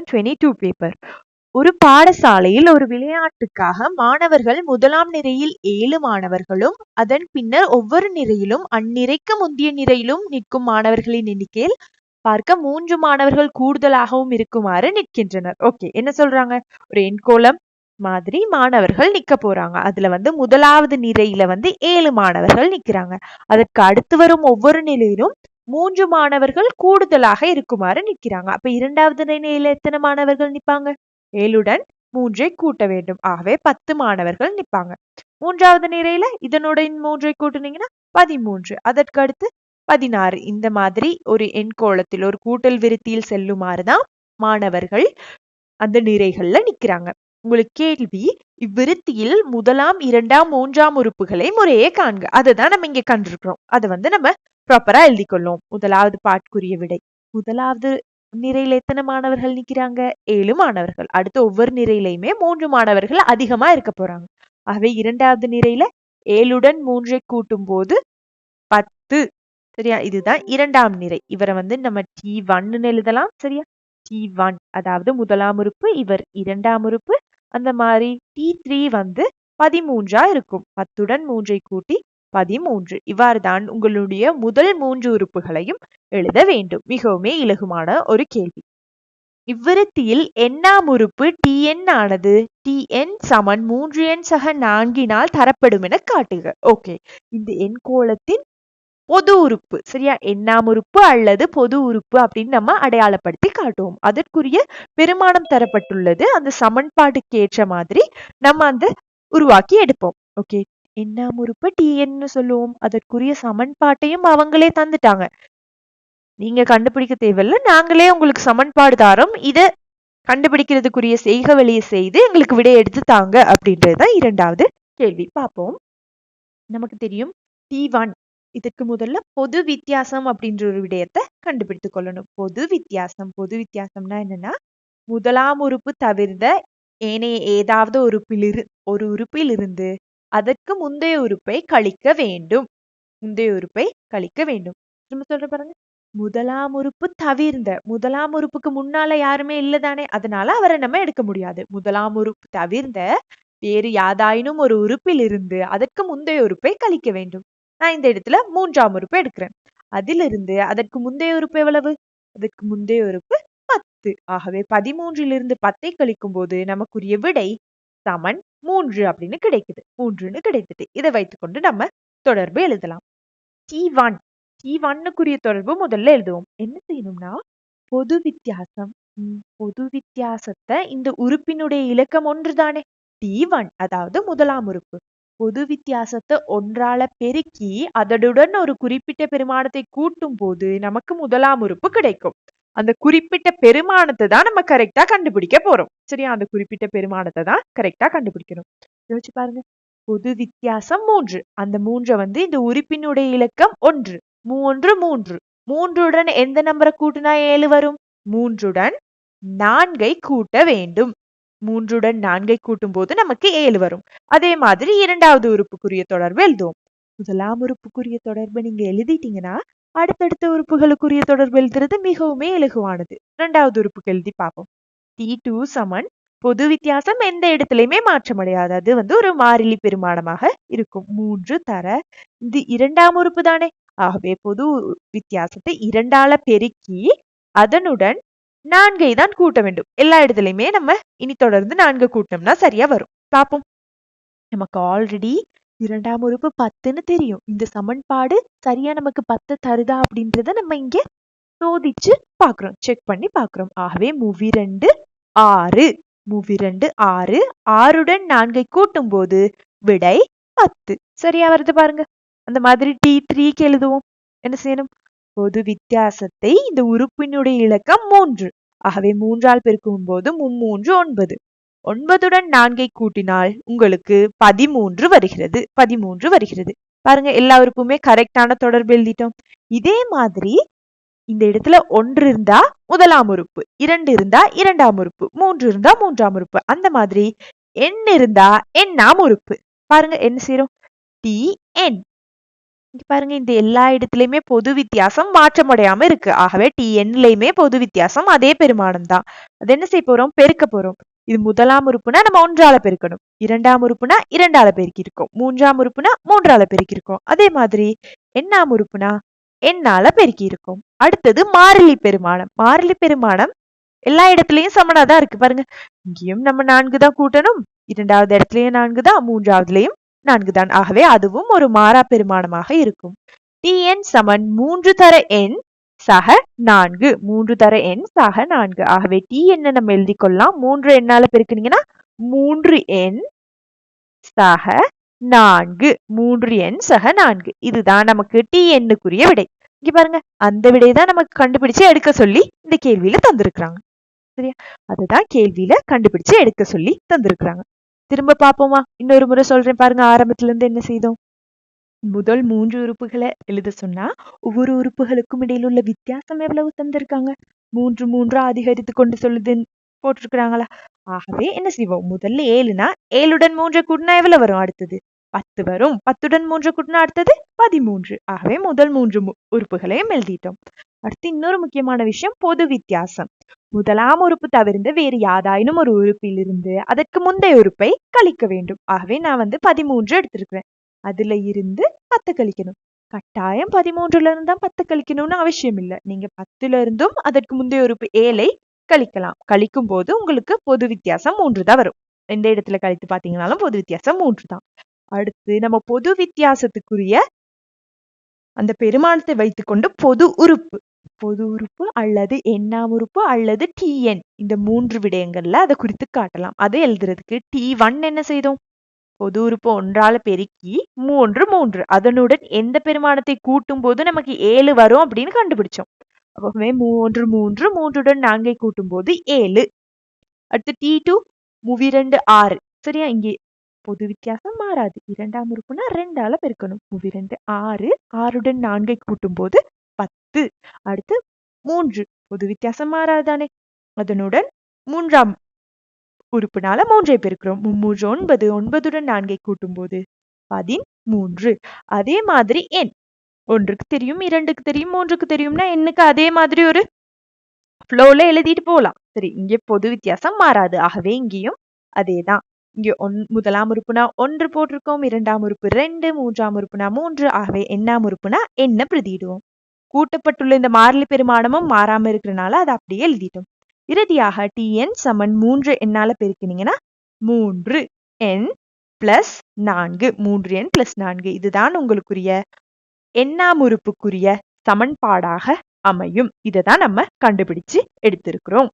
Thousand twenty two paper ஒரு பாடசாலையில் ஒரு விளையாட்டுக்காக மாணவர்கள் முதலாம் நிரையில் ஏழு மாணவர்களும் அதன் பின்னர் ஒவ்வொரு நிரையிலும் அந்நிறைக்கு முந்தைய நிரையிலும் நிற்கும் மாணவர்களின் எண்ணிக்கையில் பார்க்க மூன்று மாணவர்கள் கூடுதலாகவும் இருக்குமாறு நிற்கின்றனர். ஓகே என்ன சொல்றாங்க? ஒரு எண்கோளம் மாதிரி மாணவர்கள் நிக்க போறாங்க. அதுல வந்து முதலாவது நிலையில வந்து ஏழு மாணவர்கள் நிக்கிறாங்க அதற்கு அடுத்து வரும் ஒவ்வொரு நிலையிலும் மூன்று மாணவர்கள் கூடுதலாக இருக்குமாறு நிக்கிறாங்க அப்ப இரண்டாவது நிலையில எத்தனை மாணவர்கள் நிற்பாங்க? ஏழுடன் மூன்றை கூட்ட வேண்டும். ஆகவே பத்து மாணவர்கள் நிற்பாங்க. மூன்றாவது நிலையில இதனுடைய மூன்றை கூட்டுனீங்கன்னா பதிமூன்று. அதற்கு அடுத்து பதினாறு. இந்த மாதிரி ஒரு எண்கோளத்தில் ஒரு கூட்டல் விருத்தியில் செல்லுமாறுதான் மாணவர்கள் அந்த நிறைகள்ல நிக்கிறாங்க உங்களுக்கு கேள்வி இவ்விருத்தியில் முதலாம் இரண்டாம் மூன்றாம் உறுப்புகளை முறையே காண்க. அதுதான் நம்ம இங்க கண்டிருக்கிறோம். அதை வந்து நம்ம ப்ராப்பரா எழுதி கொள்ளும் முதலாவது பாட்குரிய விடை. முதலாவது நிறையில எத்தனை மாணவர்கள் நிக்கிறாங்க ஏழு மாணவர்கள். அடுத்து ஒவ்வொரு நிறையிலையுமே மூன்று மாணவர்கள் அதிகமா இருக்க போறாங்க. ஆகவே இரண்டாவது நிறையில ஏழுடன் மூன்றை கூட்டும் போது பத்து. சரியா? இதுதான் இரண்டாம் நிறை இவரை வந்து நம்ம டி ஒன்னு எழுதலாம். சரியா? டி ஒன் அதாவது முதலாம் உறுப்பு இவர் இரண்டாம் உறுப்பு. அந்த மாதிரி டி த்ரீ வந்து பதிமூன்றா இருக்கும். பத்துடன் மூன்றை கூட்டி பதிமூன்று. இவ்வாறு தான் உங்களுடைய முதல் மூன்று உறுப்புகளையும் எழுத வேண்டும். மிகவுமே இலகுமான ஒரு கேள்வி. இவ்விருத்தியில் எண்ணாம் உறுப்பு டி என் ஆனது? டி என் சமன் மூன்று எண் சக நான்கினால் தரப்படும் என காட்டுக. ஓகே. இந்த எண் கோலத்தின் பொது உறுப்பு. சரியா? எண்ணாம் உறுப்பு அல்லது பொது உறுப்பு அப்படின்னு நம்ம அடையாளப்படுத்தி காட்டுவோம். அதற்குரிய பெருமானம் தரப்பட்டுள்ளது. அந்த சமன்பாட்டுக்கு ஏற்ற மாதிரி நம்ம அந்த உருவாக்கி எடுப்போம். ஓகே. எண்ணாம் உறுப்பு டிஎன்னு சொல்லுவோம். அதற்குரிய சமன்பாட்டையும் அவங்களே தந்துட்டாங்க. நீங்க கண்டுபிடிக்க தேவையில்ல. நாங்களே உங்களுக்கு சமன்பாடு தாரோம். இதை கண்டுபிடிக்கிறதுக்குரிய செய்க வழியை செய்து எங்களுக்கு விடை எடுத்து தாங்க அப்படின்றதுதான் இரண்டாவது கேள்வி. பார்ப்போம். நமக்கு தெரியும். D one. இதுக்கு முதல்ல பொது வித்தியாசம் அப்படின்ற ஒரு விடயத்தை கண்டுபிடித்து கொள்ளணும். பொது வித்தியாசம். பொது வித்தியாசம்னா என்னன்னா முதலாம் உறுப்பு தவிர்த்த ஏனைய ஏதாவது உறுப்பிலிரு ஒரு உறுப்பில் இருந்து அதற்கு முந்தைய உறுப்பை கழிக்க வேண்டும். முந்தைய உறுப்பை கழிக்க வேண்டும். திரும்ப சொல்ற பாருங்க. முதலாம் உறுப்பு தவிர்ந்த முதலாம் உறுப்புக்கு முன்னால யாருமே இல்லதானே? அதனால அவரை நம்ம எடுக்க முடியாது. முதலாம் உறுப்பு தவிர்ந்த வேறு யாதாயினும் ஒரு உறுப்பில் இருந்து அதற்கு முந்தைய உறுப்பை கழிக்க வேண்டும். நான் இந்த இடத்துல மூன்றாம் உறுப்பு எடுக்கிறேன். அதிலிருந்து அதற்கு முந்தைய உறுப்பு எவ்வளவு? அதற்கு முந்தைய உறுப்பு பத்து. ஆகவே பதிமூன்றிலிருந்து பத்தை கழிக்கும் போது நமக்குரிய விடை சமன் மூன்று அப்படின்னு கிடைக்குது. மூன்றுன்னு கிடைத்தது இதை வைத்துக்கொண்டு நம்ம தொடர்பு எழுதலாம். டி ஒன் டி ஒன்னுக்குரிய தொடர்பு முதல்ல எழுதுவோம். என்ன செய்யணும்னா பொது வித்தியாசம். பொது வித்தியாசத்தை இந்த உறுப்பினுடைய இலக்கம் ஒன்றுதானே. டி ஒன் அதாவது முதலாம் உறுப்பு. பொது வித்தியாசத்தை ஒன்றால பெருக்கி அதனுடன் ஒரு குறிப்பிட்ட பெருமானத்தை கூட்டும் போது நமக்கு முதலாம் உறுப்பு கிடைக்கும். அந்த குறிப்பிட்ட பெருமானத்தை தான் நம்ம கரெக்டா கண்டுபிடிக்க போறோம். சரியா? அந்த குறிப்பிட்ட பெருமானத்தை தான் கரெக்டா கண்டுபிடிக்கணும். யோசிச்சு பாருங்க. பொது வித்தியாசம் மூன்று. அந்த மூன்றை வந்து இந்த உறுப்பினுடைய இலக்கம் ஒன்று. மூன்று மூன்று. மூன்றுடன் எந்த நம்பரை கூட்டினா ஏழு வரும்? மூன்றுடன் நான்கை கூட்ட வேண்டும். மூன்றுடன் நான்கை கூட்டும் போது நமக்கு ஏழு வரும். அதே மாதிரி இரண்டாவது உறுப்புக்குரிய தொடர்பு எழுதுவோம். முதலாம் உறுப்புக்குரிய தொடர்பு நீங்க எழுதிட்டீங்கன்னா அடுத்தடுத்த உறுப்புகளுக்குரிய தொடர்பு எழுதுறது மிகவுமே இலகுவானது. இரண்டாவது உறுப்புக்கு எழுதி பார்ப்போம். டி டூ சமன் பொது வித்தியாசம் எந்த இடத்துலயுமே மாற்றமடையாது. அது வந்து ஒரு மாறிலி பெருமானமாக இருக்கும். மூன்று தர இது இரண்டாம் உறுப்பு தானே? ஆகவே பொது வித்தியாசத்தை இரண்டால பெருக்கி அதனுடன் நான்கை தான் கூட்ட வேண்டும். எல்லா இடத்துலயுமே நம்ம இனி தொடர்ந்து நான்கு கூட்டம்னா சரியா வரும். பார்ப்போம். நமக்கு ஆல்ரெடி இரண்டாம் உறுப்பு பத்துன்னு தெரியும். இந்த சமன்பாடு சரியா நமக்கு பத்து தருதா அப்படின்றத நம்ம இங்க சோதிச்சு பாக்குறோம் செக் பண்ணி பாக்குறோம் ஆகவே மூவி ரெண்டு ஆறு. மூவி ரெண்டு ஆறு. ஆறுடன் நான்கை கூட்டும் போது விடை பத்து. சரியா வருது பாருங்க. அந்த மாதிரி டி த்ரீக்கு எழுதுவோம். என்ன செய்யணும்? பொது வித்தியாசத்தை இந்த உறுப்பினுடைய இலக்கம் மூன்று. ஆகவே மூன்றால் பெருக்கும் போது மும்மூன்று ஒன்பது. ஒன்பதுடன் நான்கை கூட்டினால் உங்களுக்கு பதிமூன்று வருகிறது. பதிமூன்று வருகிறது. பாருங்க எல்லா உறுப்புமே கரெக்டான தொடர்பு எழுதிட்டோம். இதே மாதிரி இந்த இடத்துல ஒன்று இருந்தா முதலாம் உறுப்பு இரண்டு இருந்தா இரண்டாம் உறுப்பு மூன்று இருந்தா மூன்றாம் உறுப்பு. அந்த மாதிரி எண் இருந்தா எண்ணாம் உறுப்பு. பாருங்க என்ன செய்யறோம் டி என் பாருங்க இந்த எல்லா இடத்துலயுமே பொது வித்தியாசம் மாற்றமடையாம இருக்கு. ஆகவே டி என்லயுமே பொது வித்தியாசம் அதே பெருமானம் தான். அது என்ன செய்ய போறோம்? பெருக்க போறோம். இது முதலாம் உறுப்புனா நம்ம ஒன்றால பெருக்கணும். இரண்டாம் உறுப்புனா இரண்டால பெருக்கிருக்கோம் மூன்றாம் உறுப்புனா மூன்றால பெருக்கிருக்கோம் அதே மாதிரி எண்ணாம் உறுப்புனா எண்ணால பெருக்கியிருக்கோம். அடுத்தது மாறிலி பெருமானம் மாறிலி பெருமானம் எல்லா இடத்துலயும் சமனா தான் இருக்கு. பாருங்க. இங்கேயும் நம்ம நான்கு தான் கூட்டணும். இரண்டாவது இடத்துலயும் நான்கு தான் மூன்றாவதுலயும் நான்கு தான். ஆகவே அதுவும் ஒரு மாறா பெருமானமாக இருக்கும். டிஎன் சமன் மூன்று தர எண் சக நான்கு. மூன்று தர எண் சக நான்கு. ஆகவே டி என்ன நம்ம எழுதி கொள்ளலாம்? மூன்று எண்ணால பெருக்குனீங்கன்னா மூன்று எண் சக நான்கு. மூன்று எண் சக நான்கு. இதுதான் நமக்கு டி எண்ணுக்குரிய விடை. இங்க பாருங்க அந்த விடையை தான் நமக்கு கண்டுபிடிச்சு எடுக்க சொல்லி இந்த கேள்வியில தந்திருக்கிறாங்க. சரியா? அதுதான் கேள்வியில கண்டுபிடிச்சு எடுக்க சொல்லி தந்திருக்கிறாங்க. திரும்ப பாப்போமா இன்னொரு முறை சொல்றேன் பாருங்க ஆரம்பத்துல இருந்து என்ன செய்தோம்? முதல் மூன்று உறுப்புகளை எழுத சொன்னா ஒவ்வொரு உறுப்புகளுக்கும் இடையில உள்ள வித்தியாசம் எவ்வளவு தந்திருக்காங்க? மூன்று மூன்றா அதிகரித்து கொண்டு சொல்லுதுன்னு போட்டிருக்கிறாங்களா? ஆகவே என்ன செய்வோம்? முதல்ல ஏழுனா ஏழுடன் மூன்று கூட்டினா எவ்வளவு வரும் அடுத்தது? பத்து வரும். பத்துடன் மூன்று கூட்டினா அடுத்தது பதிமூன்று. ஆகவே முதல் மூன்று உறுப்புகளையும் எழுதிட்டோம். அடுத்து இன்னொரு முக்கியமான விஷயம் பொது வித்தியாசம். முதலாம் உறுப்பு தவிர்ந்து வேறு யாதாயினும் ஒரு உறுப்பிலிருந்து அதற்கு முந்தைய உறுப்பை கழிக்க வேண்டும். ஆகவே நான் வந்து பதிமூன்று எடுத்திருக்கிறேன். அதுல இருந்து பத்து கழிக்கணும். கட்டாயம் பதிமூன்றுல இருந்து தான் பத்து கழிக்கணும்னு அவசியம் இல்லை நீங்க பத்துல இருந்தும் அதற்கு முந்தைய உறுப்பு ஏழை கழிக்கலாம். கழிக்கும் போது உங்களுக்கு பொது வித்தியாசம் மூன்று தான் வரும். எந்த இடத்துல கழித்து பாத்தீங்கன்னாலும் பொது வித்தியாசம் மூன்று தான். அடுத்து நம்ம பொது வித்தியாசத்துக்குரிய அந்த பெருமானத்தை வைத்துக்கொண்டு பொது உறுப்பு. பொது உறுப்பு அல்லது எண்ணாம் உறுப்பு அல்லது டிஎன் இந்த மூன்று விடயங்கள்ல அதை குறித்து காட்டலாம். அதை எழுதுறதுக்கு டி ஒன் என்ன செய்தோம்? பொது உறுப்பு ஒன்றால பெருக்கி மூன்று மூன்று. அதனுடன் எந்த பெருமானத்தை கூட்டும் போது நமக்கு ஏழு வரும் அப்படின்னு கண்டுபிடிச்சோம். அப்பவே மூன்று மூன்று மூன்றுடன் நான்கை கூட்டும் போது ஏழு. அடுத்து டி டூ முவிரண்டு ஆறு. சரியா? இங்கே பொது வித்தியாசம் மாறாது. இரண்டாம் உறுப்புனா ரெண்டால பெருக்கணும். முவிரண்டு ஆறு ஆறுடன் நான்கை கூட்டும் போது பத்து. அடுத்து மூன்று. பொது வித்தியாசம் மாறாதானே அதனுடன் மூன்றாம் உறுப்புனால மூன்றை பெருக்கிறோம். மும்மூன்று ஒன்பது ஒன்பதுடன் நான்கை கூட்டும் போது பதிமூன்று. அதே மாதிரி எண். ஒன்றுக்கு தெரியும் இரண்டுக்கு தெரியும் மூன்றுக்கு தெரியும்னா எண்ணுக்கு அதே மாதிரி ஒரு ஃப்ளோல எழுதிட்டு போகலாம் சரி இங்கே பொது வித்தியாசம் மாறாது. ஆகவே இங்கேயும் அதேதான். இங்கே ஒன் முதலாம் உறுப்புனா ஒன்று போட்டிருக்கோம் இரண்டாம் உறுப்பு ரெண்டு மூன்றாம் உறுப்புனா மூன்று. ஆகவே எண்ணாம் உறுப்புனா என்ன பிரதிடுவோம் கூட்டப்பட்டுள்ள இந்த மாறிலி பெருமானமும் மாறாம இருக்கிறனால அதை அப்படியே எழுதிட்டோம். இறுதியாக டிஎன் சமன் மூன்று எண்ணால பெருக்கினீங்கன்னா மூன்று என் பிளஸ் நான்கு. மூன்று எண் பிளஸ் நான்கு. இதுதான் உங்களுக்குரிய எண்ணாம் உறுப்புக்குரிய சமன்பாடாக அமையும். இதை தான் நம்ம கண்டுபிடிச்சு எடுத்திருக்கிறோம்.